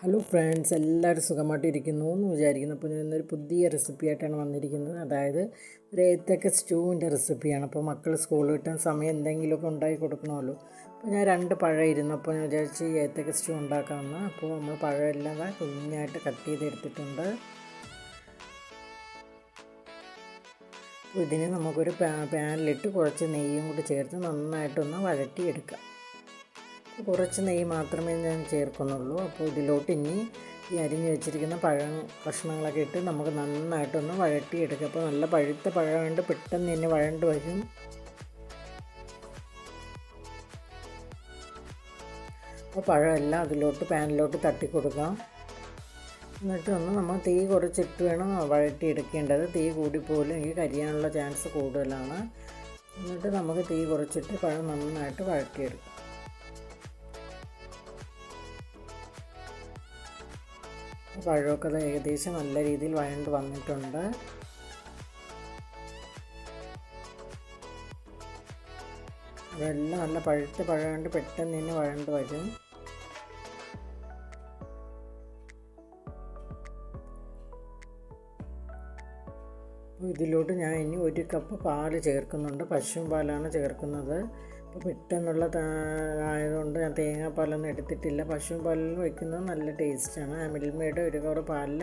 Hello friends എല്ലാവരും സുഖമായിട്ടിരിക്കുന്നു എന്ന് വിചാരിക്കുന്നു. അപ്പോൾ ഞാൻ ഇന്നൊരു പുതിയ റെസിപ്പി ആയിട്ടാണ് വന്നിരിക്കുന്നത്. അതായത് ഒരു ഏത്തക്ക സ്റ്റൂവിന്റെ റെസിപ്പിയാണ്. അപ്പോൾ മക്കൾ സ്കൂളിൽ വിട്ടാൻ സമയം എന്തെങ്കിലുമൊക്കെ ഉണ്ടാക്കി കൊടുക്കണമല്ലോ. അപ്പോൾ ഞാൻ രണ്ട് പഴം ഇരുന്നു അപ്പോൾ ഞാൻ വിചാരിച്ച് ഈ ഏത്തക്ക സ്റ്റൂ ഉണ്ടാക്കാമെന്ന്. അപ്പോൾ നമ്മൾ പഴമെല്ലാം കുഞ്ഞായിട്ട് കട്ട് ചെയ്തെടുത്തിട്ടുണ്ട്. ഇതിന് നമുക്കൊരു പാനിലിട്ട് കുറച്ച് നെയ്യും കൂടി ചേർത്ത് നന്നായിട്ടൊന്ന് വഴറ്റിയെടുക്കാം. കുറച്ച് നെയ്യ് മാത്രമേ ഞാൻ ചേർക്കുന്നുള്ളൂ. അപ്പോൾ ഇതിലോട്ട് ഇനി ഈ അരിഞ്ഞ് വെച്ചിരിക്കുന്ന പഴം കഷ്ണങ്ങളൊക്കെ ഇട്ട് നമുക്ക് നന്നായിട്ടൊന്ന് വഴട്ടിയെടുക്കുക അപ്പോൾ നല്ല പഴുത്ത പഴമുണ്ട് പെട്ടെന്ന് തന്നെ വഴണ്ട് വരും. അപ്പോൾ പഴമെല്ലാം അതിലോട്ട് പാനിലോട്ട് തട്ടി കൊടുക്കാം എന്നിട്ട് ഒന്ന് നമ്മൾ തീ കുറച്ചിട്ട് വേണം വഴട്ടിയെടുക്കേണ്ടത് തീ കൂടിപ്പോലും എനിക്ക് കരിയാനുള്ള ചാൻസ് കൂടുതലാണ്. എന്നിട്ട് നമുക്ക് തീ കുറച്ചിട്ട് പഴം നന്നായിട്ട് വഴറ്റിയെടുക്കാം. പഴമൊക്കെ ഏകദേശം നല്ല രീതിയിൽ വഴണ്ട് വന്നിട്ടുണ്ട്. വെള്ളം നല്ല പഴുത്ത് പഴമുണ്ട് പെട്ടെന്ന് തന്നെ വഴണ്ട് വരും. ഇതിലോട്ട് ഞാൻ ഇനി ഒരു കപ്പ് പാൽ ചേർക്കുന്നുണ്ട്. പശുവും പാലാണ് ചേർക്കുന്നത്. പെട്ടെന്നുള്ള ആയതുകൊണ്ട് ഞാൻ തേങ്ങാപ്പാലൊന്നും എടുത്തിട്ടില്ല. പശുവും പാലിൽ വയ്ക്കുന്നത് നല്ല ടേസ്റ്റാണ്. മിൽമയുടെ ഒരു കവർ പാലിൽ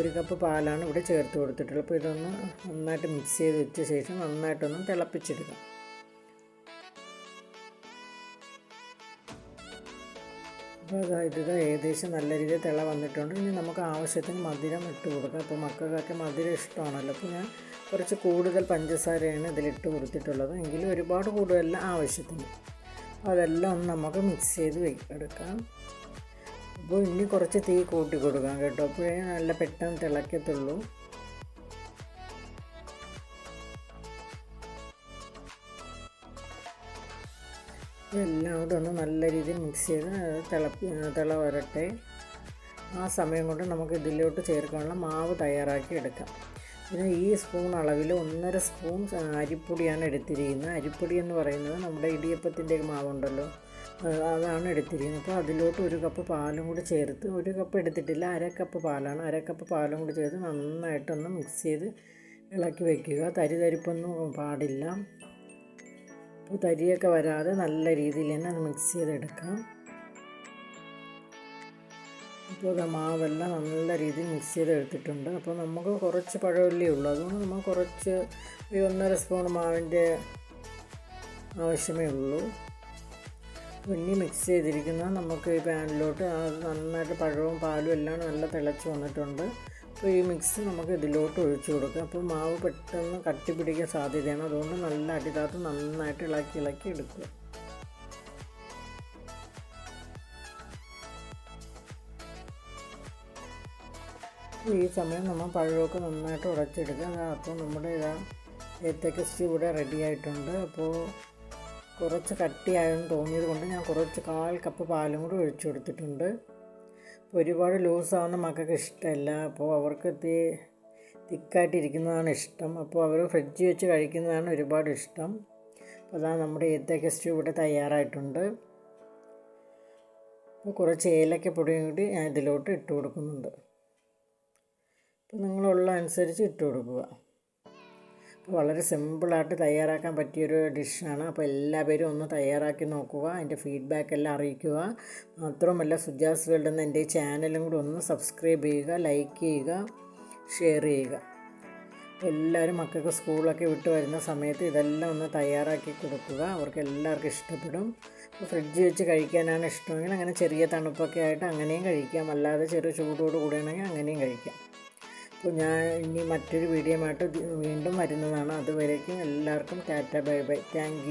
ഒരു കപ്പ് പാലാണ് ഇവിടെ ചേർത്ത് കൊടുത്തിട്ടുള്ളത്. അപ്പോൾ ഇതൊന്ന് നന്നായിട്ട് മിക്സ് ചെയ്ത് വെച്ച ശേഷം നന്നായിട്ടൊന്ന് തിളപ്പിച്ചെടുക്കാം. അപ്പോൾ അതായത് ഇത് ഏകദേശം നല്ല രീതിയിൽ തിള വന്നിട്ടുണ്ട്. ഇനി നമുക്ക് ആവശ്യത്തിന് മധുരം ഇട്ട് കൊടുക്കാം. അപ്പോൾ മക്കൾക്കൊക്കെ മധുരം ഇഷ്ടമാണല്ലോ. അപ്പോൾ ഞാൻ കുറച്ച് കൂടുതൽ പഞ്ചസാരയാണ് ഇതിലിട്ട് കൊടുത്തിട്ടുള്ളത്. എങ്കിലും ഒരുപാട് കൂടുതലല്ല ആവശ്യത്തിന്. അതെല്ലാം ഒന്ന് നമുക്ക് മിക്സ് ചെയ്ത് എടുക്കാം. അപ്പോൾ ഇനി കുറച്ച് തീ കൂട്ടി കൊടുക്കാം കേട്ടോ. അപ്പോഴേ നല്ല പെട്ടെന്ന് തിളക്കത്തുള്ളൂ. എല്ലാം കൂടെ ഒന്ന് നല്ല രീതിയിൽ മിക്സ് ചെയ്ത് തിളപ്പി തിള വരട്ടെ. ആ സമയം കൊണ്ട് നമുക്ക് ഇതിലോട്ട് ചേർക്കാനുള്ള മാവ് തയ്യാറാക്കി എടുക്കാം. പിന്നെ ഈ സ്പൂൺ അളവിൽ ഒന്നര സ്പൂൺ അരിപ്പൊടിയാണ് എടുത്തിരിക്കുന്നത്. അരിപ്പൊടി എന്ന് പറയുന്നത് നമ്മുടെ ഇടിയപ്പത്തിന്റെ മാവുണ്ടല്ലോ. അതാണ് എടുത്തിരിക്കുന്നത്. അപ്പോൾ അതിലോട്ട് ഒരു കപ്പ് പാലും കൂടി ചേർത്ത് ഒരു കപ്പ് എടുത്തിട്ടില്ല അര കപ്പ് പാലാണ്. അര കപ്പ് പാലും കൂടി ചേർത്ത് നന്നായിട്ടൊന്ന് മിക്സ് ചെയ്ത് ഇളക്കി വയ്ക്കുക തരി തരിപ്പൊന്നും പാടില്ല. അപ്പോൾ തരിയൊക്കെ വരാതെ നല്ല രീതിയിൽ തന്നെ അത് മിക്സ് ചെയ്തെടുക്കാം. ഇപ്പോൾ മാവെല്ലാം നല്ല രീതിയിൽ മിക്സ് ചെയ്തെടുത്തിട്ടുണ്ട്. അപ്പോൾ നമുക്ക് കുറച്ച് പഴമല്ലേ ഉള്ളൂ. അതുകൊണ്ട് നമ്മൾ കുറച്ച് ഈ ഒന്നര സ്പൂൺ മാവിന്റെ ആവശ്യമേ ഉള്ളൂ. ഇനി മിക്സ് ചെയ്തിരിക്കുന്ന നമുക്ക് ഈ പാനിലോട്ട് അത് നന്നായിട്ട് പഴവും പാലും എല്ലാം നല്ല തിളച്ച് വന്നിട്ടുണ്ട്. അപ്പോൾ ഈ മിക്സ് നമുക്ക് ഇതിലോട്ട് ഒഴിച്ചു കൊടുക്കുക അപ്പോൾ മാവ് പെട്ടെന്ന് കട്ടി പിടിക്കാൻ സാധ്യതയാണ്. അതുകൊണ്ട് നല്ല അടിതാത്ത് നന്നായിട്ട് ഇളക്കി ഇളക്കി എടുക്കുക. ഈ സമയം നമ്മൾ പഴമൊക്കെ നന്നായിട്ട് ഉടച്ചെടുക്കുക അപ്പോൾ നമ്മുടെ ഇതാ ഏത്തക്ക സ്റ്റീ ഇവിടെ റെഡി ആയിട്ടുണ്ട്. അപ്പോൾ കുറച്ച് കട്ടിയായെന്ന് തോന്നിയത് കൊണ്ട് ഞാൻ കുറച്ച് കാൽ കപ്പ് പാലും കൂടി ഒഴിച്ചു കൊടുത്തിട്ടുണ്ട്. ഒരുപാട് ലൂസാവുന്ന മക്കൾക്ക് ഇഷ്ടമല്ല. അപ്പോൾ അവർക്ക് തീ തിക്കായിട്ടിരിക്കുന്നതാണ് ഇഷ്ടം അപ്പോൾ അവർ ഫ്രിഡ്ജ് വെച്ച് കഴിക്കുന്നതാണ് ഒരുപാട് ഇഷ്ടം. അപ്പോൾ അതാണ് നമ്മുടെ ഏത്തക്ക സ്റ്റൂ ഇവിടെ തയ്യാറായിട്ടുണ്ട്. അപ്പോൾ കുറച്ച് ഏലക്ക പൊടിയും കൂടി ഞാൻ ഇതിലോട്ട് ഇട്ട് കൊടുക്കുന്നുണ്ട്. അപ്പോൾ നിങ്ങളുള്ള അനുസരിച്ച് ഇട്ട് കൊടുക്കുക. വളരെ സിമ്പിളായിട്ട് തയ്യാറാക്കാൻ പറ്റിയൊരു ഡിഷാണ്. അപ്പോൾ എല്ലാവരും ഒന്ന് തയ്യാറാക്കി നോക്കുക അതിന്റെ ഫീഡ്ബാക്ക് എല്ലാം അറിയിക്കുക. മാത്രമല്ല സുജാസ് വേൾഡ് എന്ന എന്റെ ചാനലും കൂടെ ഒന്ന് സബ്സ്ക്രൈബ് ചെയ്യുക ലൈക്ക് ചെയ്യുക ഷെയർ ചെയ്യുക. എല്ലാവരും മക്കൾക്ക് സ്കൂളൊക്കെ വിട്ട് വരുന്ന സമയത്ത് ഇതെല്ലാം ഒന്ന് തയ്യാറാക്കി കൊടുക്കുക. അവർക്ക് എല്ലാവർക്കും ഇഷ്ടപ്പെടും. ഇപ്പോൾ ഫ്രിഡ്ജ് വെച്ച് കഴിക്കാനാണ് ഇഷ്ടമെങ്കിൽ അങ്ങനെ ചെറിയ തണുപ്പൊക്കെ ആയിട്ട് അങ്ങനെയും കഴിക്കാം. അല്ലാതെ ചെറിയ ചൂടോട് കൂടിയാണെങ്കിൽ അങ്ങനെയും കഴിക്കാം. അപ്പോൾ ഞാൻ ഇനി മറ്റൊരു വീഡിയോ ആയിട്ട് വീണ്ടും വരുന്നതാണ്. അതുവരേക്കും എല്ലാവർക്കും ടാറ്റ ബൈ ബൈ. താങ്ക്